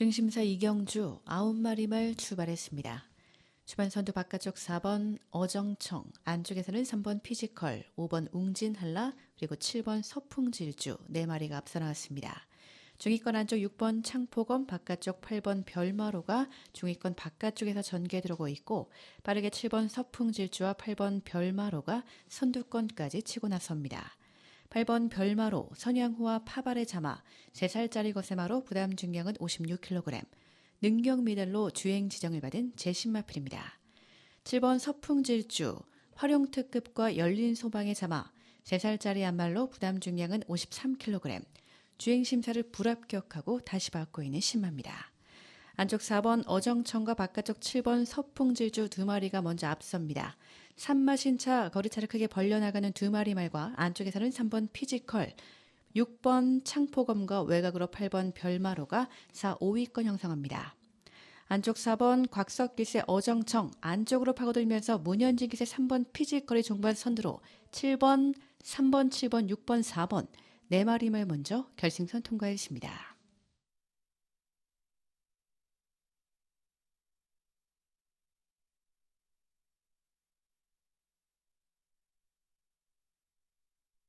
중심사 이경주 9마리 말 출발했습니다. 주반 선두 바깥쪽 4번 어정청, 안쪽에서는 3번 피지컬, 5번 웅진한라, 그리고 7번 서풍질주 4마리가 앞서 나왔습니다. 중위권 안쪽 6번 창포검, 바깥쪽 8번 별마로가 중위권 바깥쪽에서 전개 들어오고 있고 빠르게 7번 서풍질주와 8번 별마로가 선두권까지 치고 나섭니다. 8번 별마로, 선양호와 파발의 자마, 3살짜리 거세마로 부담 중량은 56kg, 능력 미달로 주행 지정을 받은 제신마필입니다. 7번 서풍질주, 활용특급과 열린 소방의 자마, 3살짜리 안말로 부담 중량은 53kg, 주행 심사를 불합격하고 다시 받고 있는 신마입니다. 안쪽 4번 어정청과 바깥쪽 7번 서풍질주 두 마리가 먼저 앞섭니다. 산마신차 거리차를 크게 벌려나가는 두 마리 말과 안쪽에서는 3번 피지컬, 6번 창포검과 외곽으로 8번 별마로가 4, 5위권 형성합니다. 안쪽 4번 곽석기세 어정청 안쪽으로 파고들면서 문현진 기세 3번 피지컬이 종반 선두로 7번, 3번, 7번, 6번, 4번 네 마리말 먼저 결승선 통과했습니다.